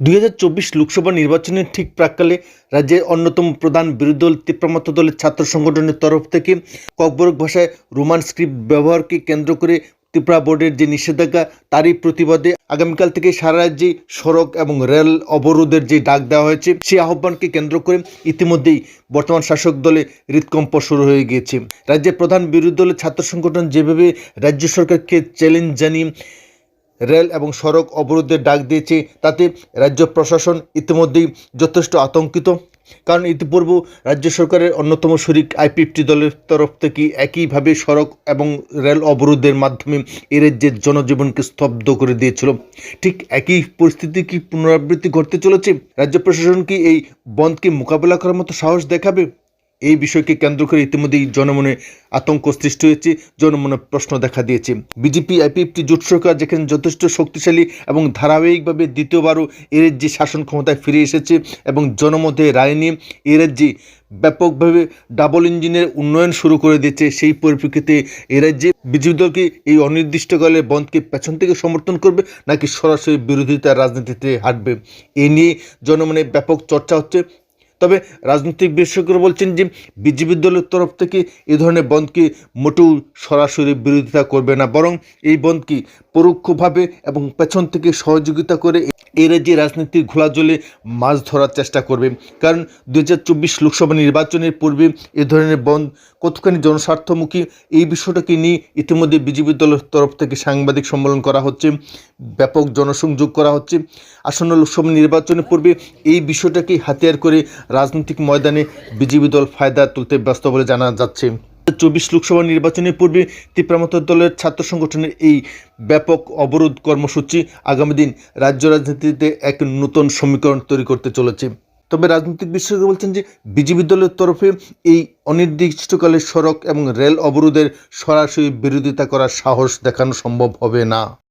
দুই হাজার চব্বিশ লোকসভা নির্বাচনের ঠিক প্রাককালে রাজ্যের অন্যতম প্রধান বিরোধী দল তিপ্রামত দলের ছাত্র সংগঠনের তরফ থেকে ককবরক ভাষায় রোমান স্ক্রিপ্ট ব্যবহারকে কেন্দ্র করে ত্রিপুরা বোর্ডের যে নিষেধাজ্ঞা, তারই প্রতিবাদে আগামীকাল থেকে সারা রাজ্যে সড়ক এবং রেল অবরোধের যে ডাক দেওয়া হয়েছে, সেই আহ্বানকে কেন্দ্র করে ইতিমধ্যেই বর্তমান শাসক দলে হৃদকম্প শুরু হয়ে গিয়েছে। রাজ্যের প্রধান বিরোধী দলের ছাত্র সংগঠন যেভাবে রাজ্য সরকারকে চ্যালেঞ্জ জানিয়ে রেল এবং সড়ক অবরোধের ডাক দিয়েছে। তাতে রাজ্য প্রশাসন ইতিমধ্যেই যথেষ্ট আতঙ্কিত। কারণ ইতিপূর্বে রাজ্য সরকারের অন্যতম শরিক আইপিএফটি দলের তরফ থেকে একইভাবে সড়ক এবং রেল অবরোধের মাধ্যমে এ রাজ্যের জনজীবনকে স্তব্ধ করে দিয়েছিল। ঠিক একই পরিস্থিতি কি পুনরাবৃত্তি ঘটতে চলেছে? রাজ্য প্রশাসন কি এই বন্ধকে মোকাবেলা করার মতো সাহস দেখাবে? এই বিষয়কে কেন্দ্র করে ইতিমধ্যেই জনমনে আতঙ্ক সৃষ্টি হয়েছে, জনমনে প্রশ্ন দেখা দিয়েছে। বিজেপি, আইপিএফটি, জোট সরকার যেখানে যথেষ্ট শক্তিশালী এবং ধারাবাহিকভাবে দ্বিতীয়বারও এ রাজ্যে শাসন ক্ষমতায় ফিরে এসেছে এবং জনমতে রায় নিয়ে এ রাজ্যে ব্যাপকভাবে ডাবল ইঞ্জিনের উন্নয়ন শুরু করে দিয়েছে, সেই পরিপ্রেক্ষিতে এ রাজ্যে বিজেপি দলকে এই অনির্দিষ্টকালে বন্ধকে পেছন থেকে সমর্থন করবে নাকি সরাসরি বিরোধিতার রাজনীতিতে হাঁটবে? এ নিয়ে জনমনে ব্যাপক চর্চা হচ্ছে। তবে রাজনৈতিক বিশেষজ্ঞরা বলছেন যে বিজেপি দলের তরফ থেকে এ ধরনের বন্ধকে মোটেও সরাসরি বিরোধিতা করবে না, বরং এই বন্ধকে পরোক্ষভাবে এবং পেছন থেকে সহযোগিতা করে এই রাজ্যে রাজনীতির ঘোলা জলে মাছ ধরার চেষ্টা করবে। কারণ দু হাজার চব্বিশ লোকসভা নির্বাচনের পূর্বে এ ধরনের বন্ধ কতখানি জনস্বার্থমুখী, এই বিষয়টাকে নিয়ে ইতিমধ্যে বিজেপি দলের তরফ থেকে সাংবাদিক সম্মেলন করা হচ্ছে, ব্যাপক জনসংযোগ করা হচ্ছে। আসন্ন লোকসভা নির্বাচনের পূর্বে এই বিষয়টাকে হাতিয়ার করে রাজনৈতিক ময়দানে বিজেপি দল ফায়দা তুলতে ব্যস্ত বলে জানা যাচ্ছে। চব্বিশ লোকসভা নির্বাচনের পূর্বে তীব্রামত দলের ছাত্র সংগঠনের এই ব্যাপক অবরোধ কর্মসূচি আগামী দিন রাজ্য রাজনীতিতে এক নতুন সমীকরণ তৈরি করতে চলেছে। তবে রাজনৈতিক বিশেষজ্ঞ বলছেন যে বিজেপি দলের তরফে এই অনির্দিষ্টকালের সড়ক এবং রেল অবরোধের সরাসরি বিরোধিতা করার সাহস দেখানো সম্ভব হবে না।